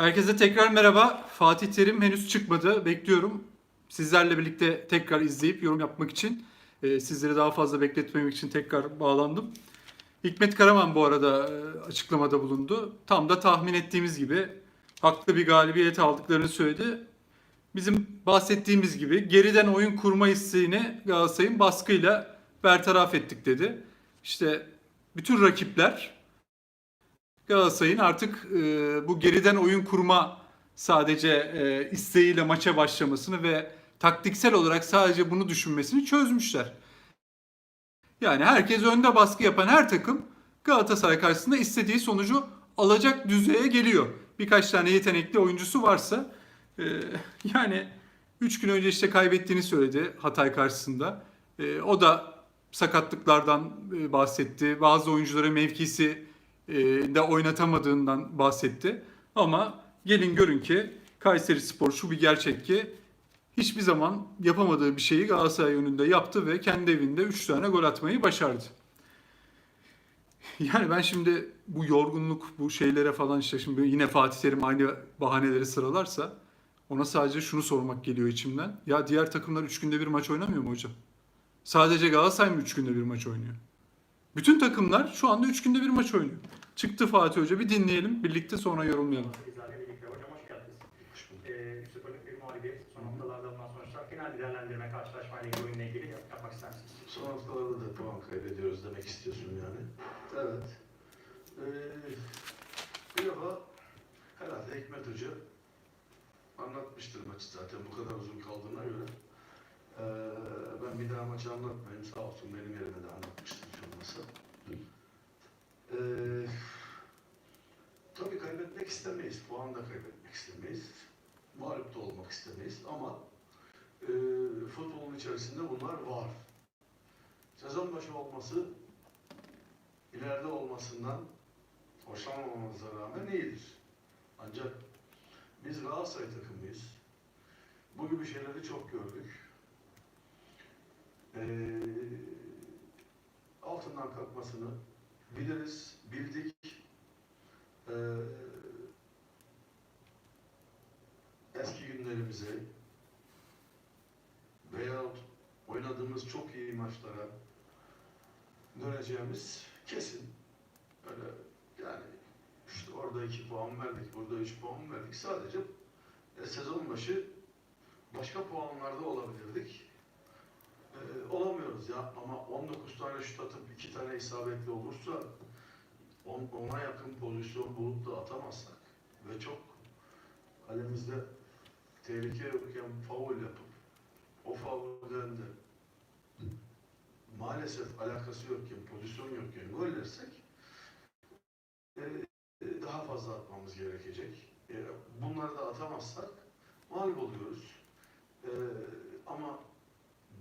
Herkese tekrar merhaba. Fatih Terim henüz çıkmadı. Bekliyorum. Sizlerle birlikte tekrar izleyip yorum yapmak için, e, sizleri daha fazla bekletmemek için tekrar bağlandım. Hikmet Karaman bu arada e, açıklamada bulundu. Tam da tahmin ettiğimiz gibi haklı bir galibiyet aldıklarını söyledi. Bizim bahsettiğimiz gibi geriden oyun kurma isteğini Galatasaray'ın baskıyla bertaraf ettik dedi. İşte bütün rakipler Galatasaray'ın artık e, bu geriden oyun kurma sadece e, isteğiyle maça başlamasını ve taktiksel olarak sadece bunu düşünmesini çözmüşler. Yani herkes önde baskı yapan her takım Galatasaray karşısında istediği sonucu alacak düzeye geliyor. Birkaç tane yetenekli oyuncusu varsa e, yani 3 gün önce işte kaybettiğini söyledi Hatay karşısında. E, o da sakatlıklardan e, bahsetti. Bazı oyuncuları mevkisi de oynatamadığından bahsetti. Ama gelin görün ki Kayseri Spor şu bir gerçek ki hiçbir zaman yapamadığı bir şeyi Galatasaray önünde yaptı ve kendi evinde 3 tane gol atmayı başardı. Yani ben şimdi bu yorgunluk, bu şeylere falan işte şimdi yine Fatih Terim aynı bahaneleri sıralarsa ona sadece şunu sormak geliyor içimden. Ya diğer takımlar 3 günde bir maç oynamıyor mu hocam? Sadece Galatasaray mı 3 günde bir maç oynuyor? Bütün takımlar şu anda 3 günde bir maç oynuyor. Çıktı Fatih Hoca bir dinleyelim birlikte sonra yorumlayalım. Bizlerle birlikte hocam hoş geldiniz. Ee, 3-0'lık bir mağlubiyet. Son haftalarda bundan sonuçlar. Genel bir değerlendirme karşılaşmayla ilgili oyunla ilgili yap- yapmak ister misiniz? Son haftalarda da puan kaybediyoruz demek istiyorsun yani. Evet. Ee, bir defa herhalde Hikmet Hoca anlatmıştır maçı zaten bu kadar uzun kaldığına göre. Ee, ben bir daha maçı anlatmayayım sağ olsun benim yerime de anlatmıştır olmasa. Ee, tabii kaybetmek istemeyiz, puan da kaybetmek istemeyiz. Mağlup da olmak istemeyiz ama e, futbolun içerisinde bunlar var sezon başı olması ileride olmasından hoşlanmamamıza rağmen iyidir. Ancak biz Galatasaray takımıyız. Bu gibi şeyleri çok gördük. Ee, altından kalkmasını biliriz, bildik. Ee, eski günlerimize veyahut oynadığımız çok iyi maçlara döneceğimiz kesin. Öyle yani işte orada iki puan verdik, burada üç puan verdik. Sadece e, sezon başı başka puanlarda olabilirdik. E, olamıyoruz ya ama 19 tane şut atıp iki tane isabetli olursa on, ona yakın pozisyon bulup da atamazsak ve çok kalemizde tehlike yokken faul yapıp o faulden de maalesef alakası yokken, pozisyon yokken gol dersek e, e, daha fazla atmamız gerekecek. E, bunları da atamazsak mağlup oluyoruz. E, ama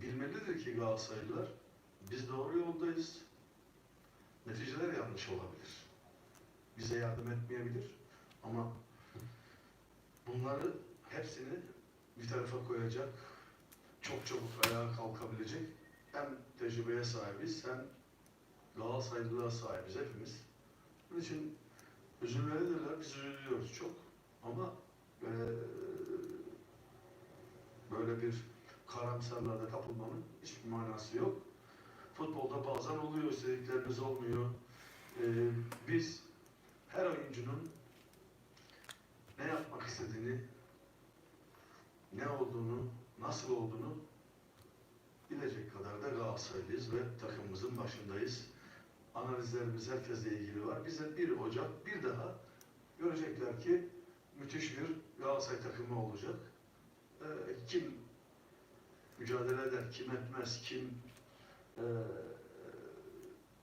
bilmelidir ki Galatasaraylılar biz doğru yoldayız. Neticeler yanlış olabilir. Bize yardım etmeyebilir. Ama bunları hepsini bir tarafa koyacak, çok çabuk ayağa kalkabilecek hem tecrübeye sahibiz hem Galatasaraylılığa sahibiz hepimiz. Bunun için üzülmelidirler, biz üzülüyoruz çok. Ama eee, böyle bir karamsarlığa da kapılmanın hiçbir manası yok. Futbolda bazen oluyor, istediklerimiz olmuyor. Eee, biz her oyuncunun ne yapmak istediğini, ne olduğunu, nasıl olduğunu bilecek kadar da Galatasaraylıyız ve takımımızın başındayız. Analizlerimiz herkesle ilgili var. Bize 1 Ocak bir daha görecekler ki müthiş bir Galatasaray takımı olacak. Ee, kim mücadele eder, kim etmez, kim e,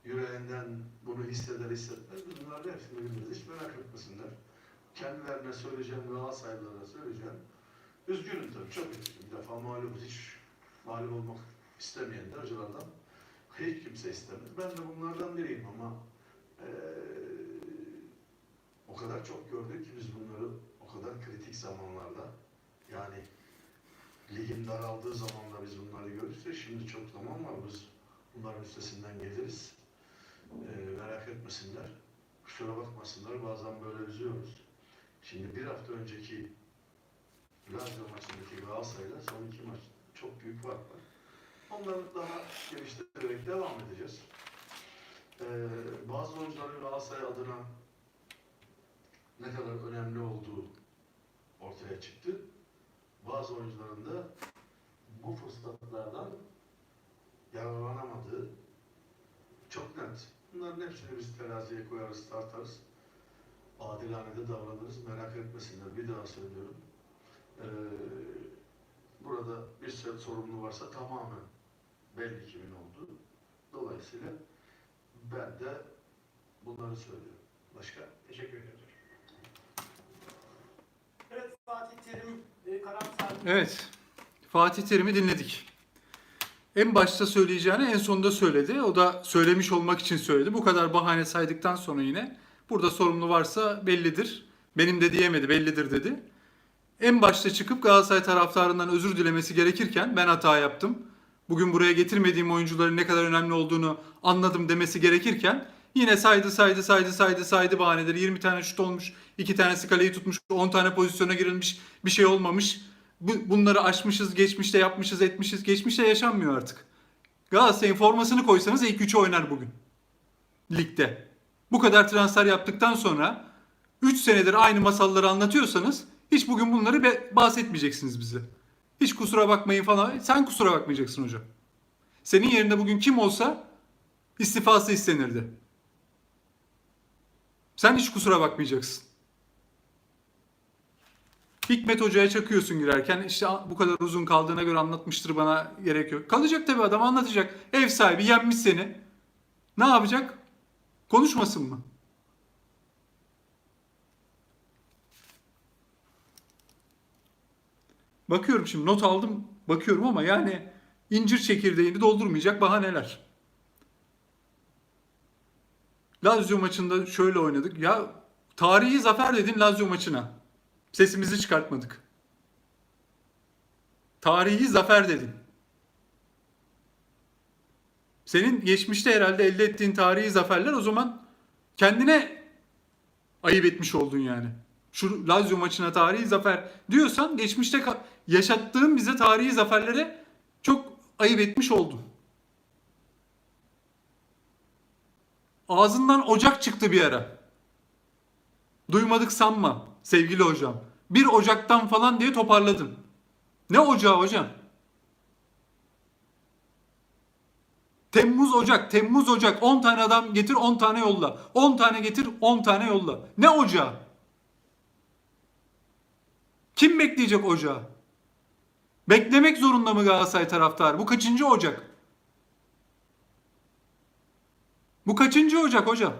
yüreğinden bunu hisseder, hissetmez. Bunların hepsini biliriz. Hiç merak etmesinler. Kendilerine söyleyeceğim, Galatasaraylılara söyleyeceğim. Üzgünüm tabii, çok üzgünüm. Bir defa mağlubuz, hiç mağlup olmak istemeyen de hocalardan hiç kimse istemez. Ben de bunlardan biriyim ama eee, o kadar çok gördük ki biz bunları o kadar kritik zamanlarda yani ligin daraldığı zamanda biz bunları görürsek şimdi çok zaman var biz bunların üstesinden geliriz. Eee, merak etmesinler. Kusura bakmasınlar bazen böyle üzüyoruz. Şimdi bir hafta önceki Lazio maçındaki Galatasaray'la son iki maç çok büyük fark var. Onları daha geliştirerek devam edeceğiz. Ee, bazı oyuncuların Galatasaray adına ne kadar önemli olduğu. Bazı oyuncuların da bu fırsatlardan yararlanamadığı çok net. Bunların hepsini biz teraziye koyarız, tartarız. Adilane davranırız. Merak etmesinler. Bir daha söylüyorum. Ee, burada bir set sorumlu varsa tamamen belli kimin olduğu. Dolayısıyla ben de bunları söylüyorum. Başka? Teşekkür hocam. Evet Fatih Terim. Evet. Fatih Terim'i dinledik. En başta söyleyeceğini en sonunda söyledi. O da söylemiş olmak için söyledi. Bu kadar bahane saydıktan sonra yine burada sorumlu varsa bellidir. Benim de diyemedi bellidir dedi. En başta çıkıp Galatasaray taraftarından özür dilemesi gerekirken ben hata yaptım. Bugün buraya getirmediğim oyuncuların ne kadar önemli olduğunu anladım demesi gerekirken yine saydı saydı saydı saydı saydı bahaneleri. 20 tane şut olmuş, 2 tanesi kaleyi tutmuş, 10 tane pozisyona girilmiş, bir şey olmamış. Bu, bunları aşmışız, geçmişte yapmışız, etmişiz. Geçmişte yaşanmıyor artık. Galatasaray'ın formasını koysanız ilk üçü oynar bugün. Ligde. Bu kadar transfer yaptıktan sonra 3 senedir aynı masalları anlatıyorsanız hiç bugün bunları bahsetmeyeceksiniz bize. Hiç kusura bakmayın falan. Sen kusura bakmayacaksın hocam. Senin yerinde bugün kim olsa istifası istenirdi. Sen hiç kusura bakmayacaksın. Hikmet Hoca'ya çakıyorsun girerken işte bu kadar uzun kaldığına göre anlatmıştır bana gerek yok. Kalacak tabii adam anlatacak. Ev sahibi yenmiş seni. Ne yapacak? Konuşmasın mı? Bakıyorum şimdi not aldım bakıyorum ama yani incir çekirdeğini doldurmayacak bahaneler. Lazio maçında şöyle oynadık. Ya tarihi zafer dedin Lazio maçına. Sesimizi çıkartmadık. Tarihi zafer dedin. Senin geçmişte herhalde elde ettiğin tarihi zaferler o zaman kendine ayıp etmiş oldun yani. Şu Lazio maçına tarihi zafer diyorsan geçmişte yaşattığın bize tarihi zaferlere çok ayıp etmiş oldun. Ağzından ocak çıktı bir ara. Duymadık sanma sevgili hocam. Bir Ocak'tan falan diye toparladın. Ne ocağı hocam? Temmuz Ocak, Temmuz Ocak 10 tane adam getir 10 tane yolla. 10 tane getir 10 tane yolla. Ne ocağı? Kim bekleyecek ocağı? Beklemek zorunda mı Galatasaray taraftarı? Bu kaçıncı Ocak? Bu kaçıncı Ocak hocam?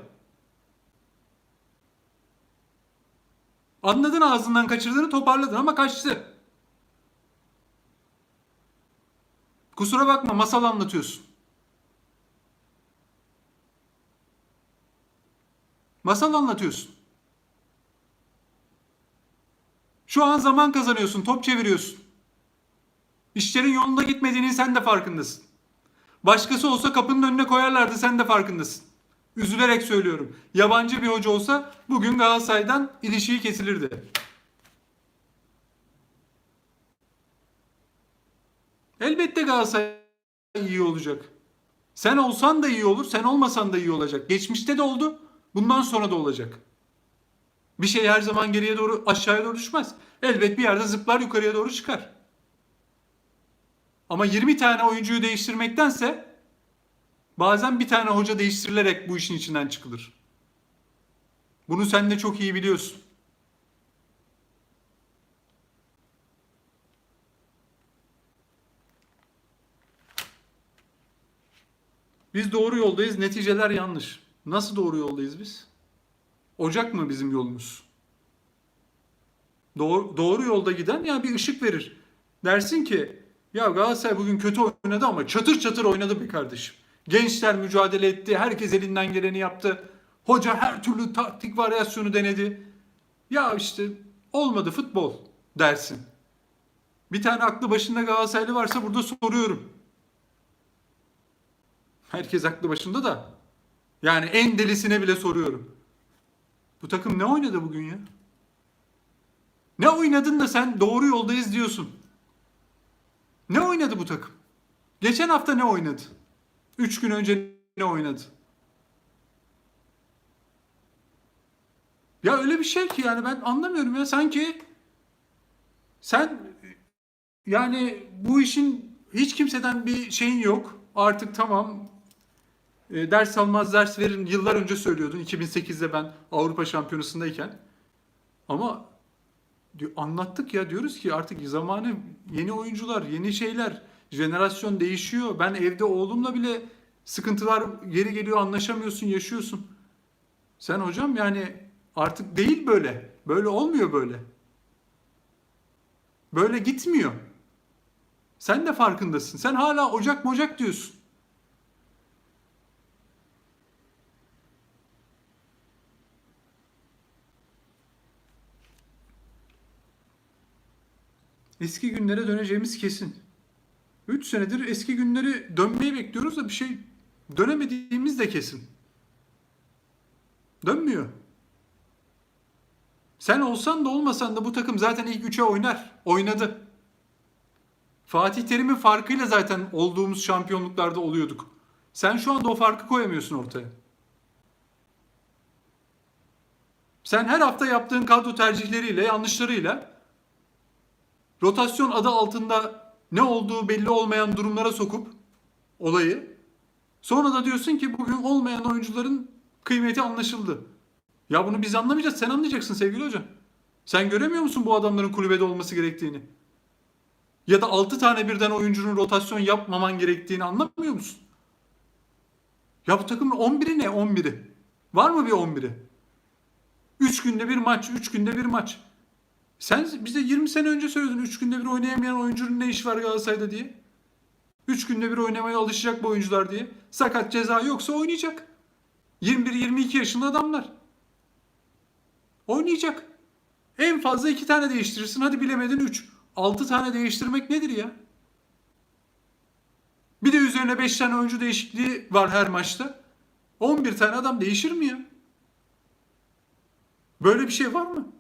Anladın ağzından kaçırdığını toparladın ama kaçtı. Kusura bakma masal anlatıyorsun. Masal anlatıyorsun. Şu an zaman kazanıyorsun, top çeviriyorsun. İşlerin yolunda gitmediğinin sen de farkındasın. Başkası olsa kapının önüne koyarlardı sen de farkındasın. Üzülerek söylüyorum. Yabancı bir hoca olsa bugün Galatasaray'dan ilişiği kesilirdi. Elbette Galatasaray iyi olacak. Sen olsan da iyi olur, sen olmasan da iyi olacak. Geçmişte de oldu, bundan sonra da olacak. Bir şey her zaman geriye doğru aşağıya doğru düşmez. Elbet bir yerde zıplar yukarıya doğru çıkar. Ama 20 tane oyuncuyu değiştirmektense bazen bir tane hoca değiştirilerek bu işin içinden çıkılır. Bunu sen de çok iyi biliyorsun. Biz doğru yoldayız, neticeler yanlış. Nasıl doğru yoldayız biz? Ocak mı bizim yolumuz? Doğru, doğru yolda giden ya bir ışık verir. Dersin ki ya Galatasaray bugün kötü oynadı ama çatır çatır oynadı bir kardeşim. Gençler mücadele etti. Herkes elinden geleni yaptı. Hoca her türlü taktik varyasyonu denedi. Ya işte olmadı futbol dersin. Bir tane aklı başında Galatasaraylı varsa burada soruyorum. Herkes aklı başında da. Yani en delisine bile soruyorum. Bu takım ne oynadı bugün ya? Ne oynadın da sen doğru yoldayız diyorsun? Ne oynadı bu takım? Geçen hafta ne oynadı? Üç gün önce ne oynadı? Ya öyle bir şey ki yani ben anlamıyorum ya sanki sen yani bu işin hiç kimseden bir şeyin yok. Artık tamam e, ders almaz ders verin yıllar önce söylüyordun 2008'de ben Avrupa Şampiyonası'ndayken. Ama anlattık ya diyoruz ki artık zamanı yeni oyuncular, yeni şeyler, jenerasyon değişiyor. Ben evde oğlumla bile sıkıntılar geri geliyor, anlaşamıyorsun, yaşıyorsun. Sen hocam yani artık değil böyle. Böyle olmuyor böyle. Böyle gitmiyor. Sen de farkındasın. Sen hala ocak mocak diyorsun. Eski günlere döneceğimiz kesin. 3 senedir eski günleri dönmeyi bekliyoruz da bir şey dönemediğimiz de kesin. Dönmüyor. Sen olsan da olmasan da bu takım zaten ilk 3'e oynar. Oynadı. Fatih Terim'in farkıyla zaten olduğumuz şampiyonluklarda oluyorduk. Sen şu anda o farkı koyamıyorsun ortaya. Sen her hafta yaptığın kadro tercihleriyle, yanlışlarıyla rotasyon adı altında ne olduğu belli olmayan durumlara sokup olayı sonra da diyorsun ki bugün olmayan oyuncuların kıymeti anlaşıldı. Ya bunu biz anlamayacağız. Sen anlayacaksın sevgili hocam. Sen göremiyor musun bu adamların kulübede olması gerektiğini? Ya da 6 tane birden oyuncunun rotasyon yapmaman gerektiğini anlamıyor musun? Ya bu takımın 11'i ne 11'i? Var mı bir 11'i? 3 günde bir maç, 3 günde bir maç. Sen bize 20 sene önce söyledin 3 günde bir oynayamayan oyuncunun ne işi var Galatasaray'da diye. 3 günde bir oynamaya alışacak bu oyuncular diye. Sakat ceza yoksa oynayacak. 21-22 yaşında adamlar. Oynayacak. En fazla 2 tane değiştirirsin. Hadi bilemedin 3. 6 tane değiştirmek nedir ya? Bir de üzerine 5 tane oyuncu değişikliği var her maçta. 11 tane adam değişir mi ya? Böyle bir şey var mı?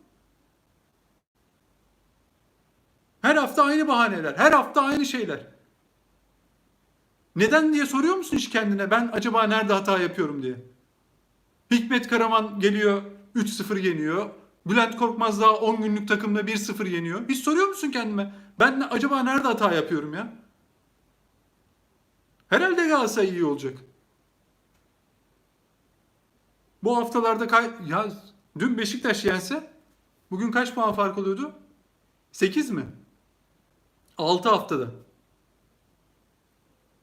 Her hafta aynı bahaneler. Her hafta aynı şeyler. Neden diye soruyor musun hiç kendine? Ben acaba nerede hata yapıyorum diye. Hikmet Karaman geliyor 3-0 yeniyor. Bülent Korkmaz daha 10 günlük takımda 1-0 yeniyor. Hiç soruyor musun kendime? Ben acaba nerede hata yapıyorum ya? Herhalde Galatasaray iyi olacak. Bu haftalarda kay ya dün Beşiktaş yense bugün kaç puan fark oluyordu? 8 mi? 6 haftada.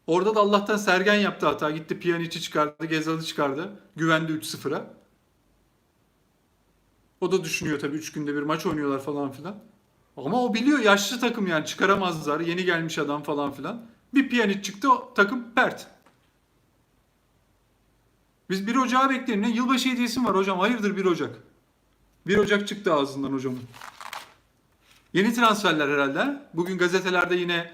Orada da Allah'tan Sergen yaptı hata. Gitti Pjanic'i çıkardı, Gezal'ı çıkardı. Güvendi 3-0'a. O da düşünüyor tabii 3 günde bir maç oynuyorlar falan filan. Ama o biliyor yaşlı takım yani çıkaramazlar. Yeni gelmiş adam falan filan. Bir Pjanic çıktı o takım pert. Biz 1 Ocağı bekleyelim. Ne yılbaşı hediyesi var hocam? Hayırdır 1 Ocak? 1 Ocak çıktı ağzından hocamın. Yeni transferler herhalde. ha? Bugün gazetelerde yine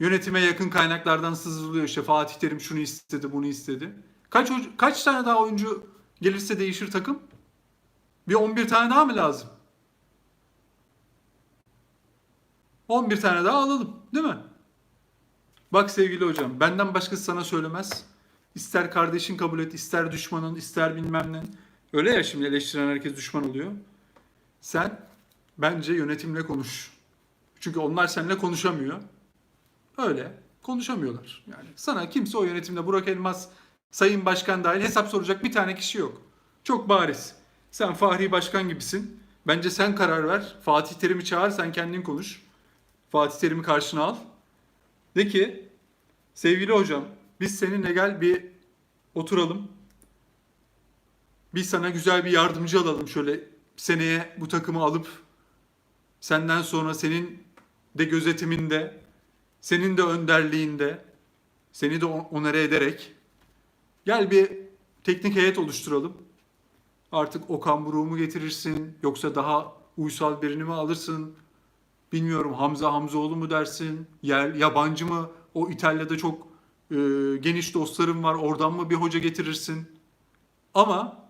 yönetime yakın kaynaklardan sızılıyor işte Fatih Terim şunu istedi, bunu istedi. Kaç kaç tane daha oyuncu gelirse değişir takım? Bir 11 tane daha mı lazım? 11 tane daha alalım, değil mi? Bak sevgili hocam, benden başkası sana söylemez. İster kardeşin kabul et, ister düşmanın, ister bilmem ne. Öyle ya şimdi eleştiren herkes düşman oluyor. Sen bence yönetimle konuş. Çünkü onlar seninle konuşamıyor. Öyle konuşamıyorlar. Yani sana kimse o yönetimde Burak Elmas, Sayın Başkan dahil hesap soracak bir tane kişi yok. Çok bariz. Sen Fahri Başkan gibisin. Bence sen karar ver. Fatih Terim'i çağır, sen kendin konuş. Fatih Terim'i karşına al. De ki, sevgili hocam, biz seninle gel bir oturalım. Bir sana güzel bir yardımcı alalım şöyle seneye bu takımı alıp senden sonra senin de gözetiminde, senin de önderliğinde, seni de on- onere ederek gel bir teknik heyet oluşturalım. Artık Okan Buruk'u mu getirirsin yoksa daha uysal birini mi alırsın? Bilmiyorum Hamza Hamzoğlu mu dersin? Yer, yabancı mı? O İtalya'da çok e, geniş dostlarım var. Oradan mı bir hoca getirirsin? Ama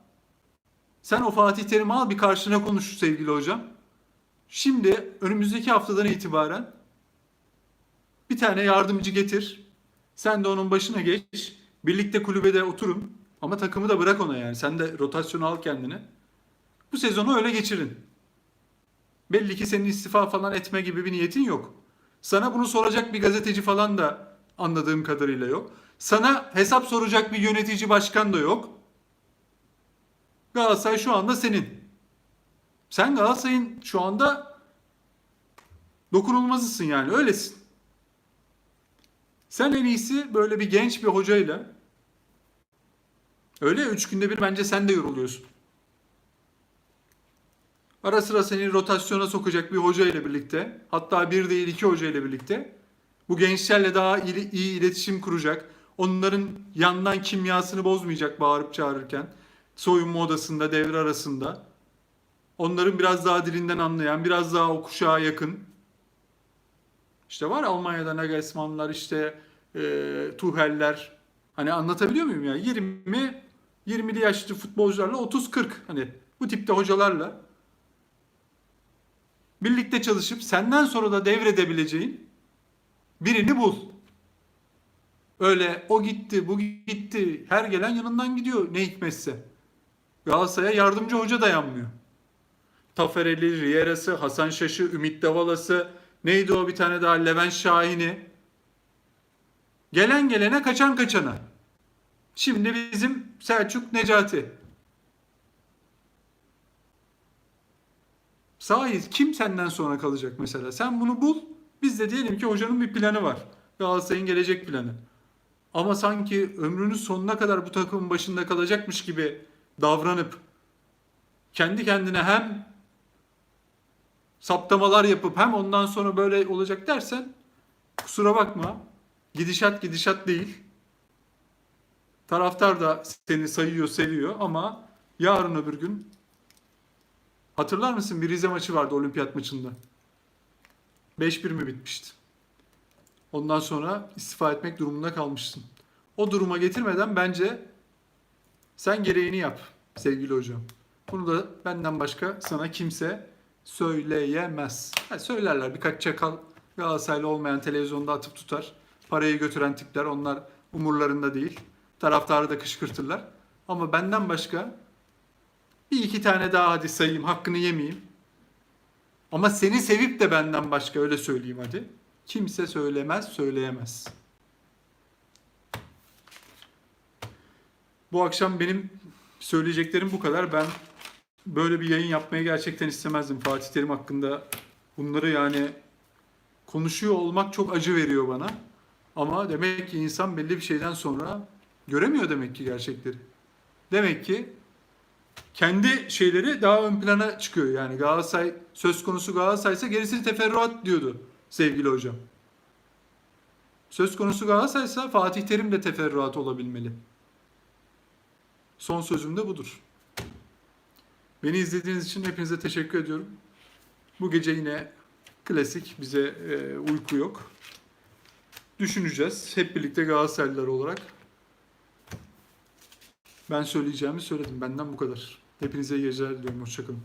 sen o Fatih Terim'i al bir karşına konuş sevgili hocam. Şimdi önümüzdeki haftadan itibaren bir tane yardımcı getir. Sen de onun başına geç. Birlikte kulübede oturun. Ama takımı da bırak ona yani. Sen de rotasyonu al kendine. Bu sezonu öyle geçirin. Belli ki senin istifa falan etme gibi bir niyetin yok. Sana bunu soracak bir gazeteci falan da anladığım kadarıyla yok. Sana hesap soracak bir yönetici başkan da yok. Galatasaray şu anda senin. Sen Galatasaray'ın şu anda dokunulmazısın yani öylesin. Sen en iyisi böyle bir genç bir hocayla öyle ya, üç günde bir bence sen de yoruluyorsun. Ara sıra seni rotasyona sokacak bir hoca ile birlikte hatta bir değil iki hoca ile birlikte bu gençlerle daha iyi, iyi iletişim kuracak. Onların yandan kimyasını bozmayacak bağırıp çağırırken. Soyunma odasında, devre arasında. Onların biraz daha dilinden anlayan, biraz daha o kuşağa yakın. İşte var Almanya'da Nagelsmann'lar, işte e, Tuchel'ler. Hani anlatabiliyor muyum ya? 20 20'li yaşlı futbolcularla 30-40 hani bu tipte hocalarla birlikte çalışıp senden sonra da devredebileceğin birini bul. Öyle o gitti, bu gitti. Her gelen yanından gidiyor ne hikmetse. Galatasaray'a yardımcı hoca dayanmıyor. Tafereli, Riera'sı, Hasan Şaşı, Ümit Davalası, neydi o bir tane daha Levent Şahin'i. Gelen gelene kaçan kaçana. Şimdi bizim Selçuk Necati. Sahi kim senden sonra kalacak mesela? Sen bunu bul. Biz de diyelim ki hocanın bir planı var. Galatasaray'ın gelecek planı. Ama sanki ömrünün sonuna kadar bu takımın başında kalacakmış gibi davranıp kendi kendine hem saptamalar yapıp hem ondan sonra böyle olacak dersen kusura bakma. Gidişat gidişat değil. Taraftar da seni sayıyor, seviyor ama yarın öbür gün hatırlar mısın bir Rize maçı vardı olimpiyat maçında. 5-1 mi bitmişti? Ondan sonra istifa etmek durumunda kalmışsın. O duruma getirmeden bence sen gereğini yap sevgili hocam. Bunu da benden başka sana kimse söyleyemez. Ha, söylerler birkaç çakal Galatasaraylı olmayan televizyonda atıp tutar. Parayı götüren tipler onlar umurlarında değil. Taraftarı da kışkırtırlar. Ama benden başka bir iki tane daha hadi sayayım hakkını yemeyeyim. Ama seni sevip de benden başka öyle söyleyeyim hadi. Kimse söylemez, söyleyemez. Bu akşam benim söyleyeceklerim bu kadar. Ben böyle bir yayın yapmayı gerçekten istemezdim Fatih Terim hakkında. Bunları yani konuşuyor olmak çok acı veriyor bana. Ama demek ki insan belli bir şeyden sonra göremiyor demek ki gerçekleri. Demek ki kendi şeyleri daha ön plana çıkıyor. Yani Galatasaray söz konusu Galatasaray ise gerisini teferruat diyordu sevgili hocam. Söz konusu Galatasaray ise Fatih Terim de teferruat olabilmeli. Son sözüm de budur. Beni izlediğiniz için hepinize teşekkür ediyorum. Bu gece yine klasik bize e, uyku yok. Düşüneceğiz hep birlikte Galatasaraylılar olarak. Ben söyleyeceğimi söyledim. Benden bu kadar. Hepinize iyi geceler diliyorum. Hoşçakalın.